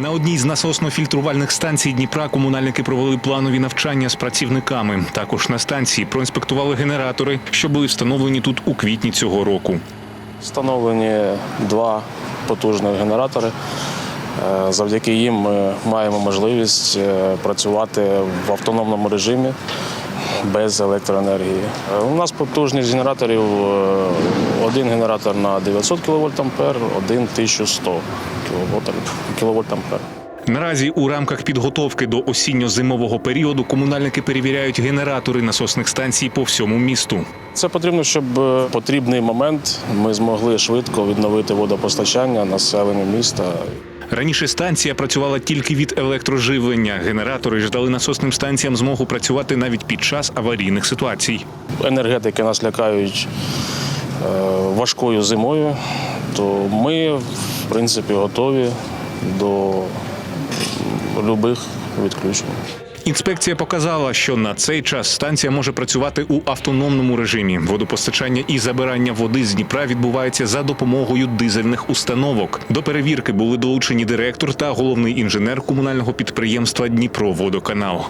На одній з насосно-фільтрувальних станцій Дніпра комунальники провели планові навчання з працівниками. Також на станції проінспектували генератори, що були встановлені тут у квітні цього року. Встановлені два потужних генератори. Е, Завдяки їм ми маємо можливість е, працювати в автономному режимі без електроенергії. Е, У нас потужність генераторів е, один генератор на 900 кВт, один 1100 кВт. Наразі у рамках підготовки до осінньо-зимового періоду комунальники перевіряють генератори насосних станцій по всьому місту. Це потрібно, щоб е, потрібний момент ми змогли швидко відновити водопостачання населенню міста. Раніше станція працювала тільки від електроживлення. Генератори ж дали насосним станціям змогу працювати навіть під час аварійних ситуацій. енергетики нас лякають е, важкою зимою, то ми, в принципі, готові до будь-яких відключень. Інспекція показала, що на цей час станція може працювати у автономному режимі. Водопостачання і забирання води з Дніпра відбувається за допомогою дизельних установок. До перевірки були долучені директор та головний інженер комунального підприємства Дніпроводоканал.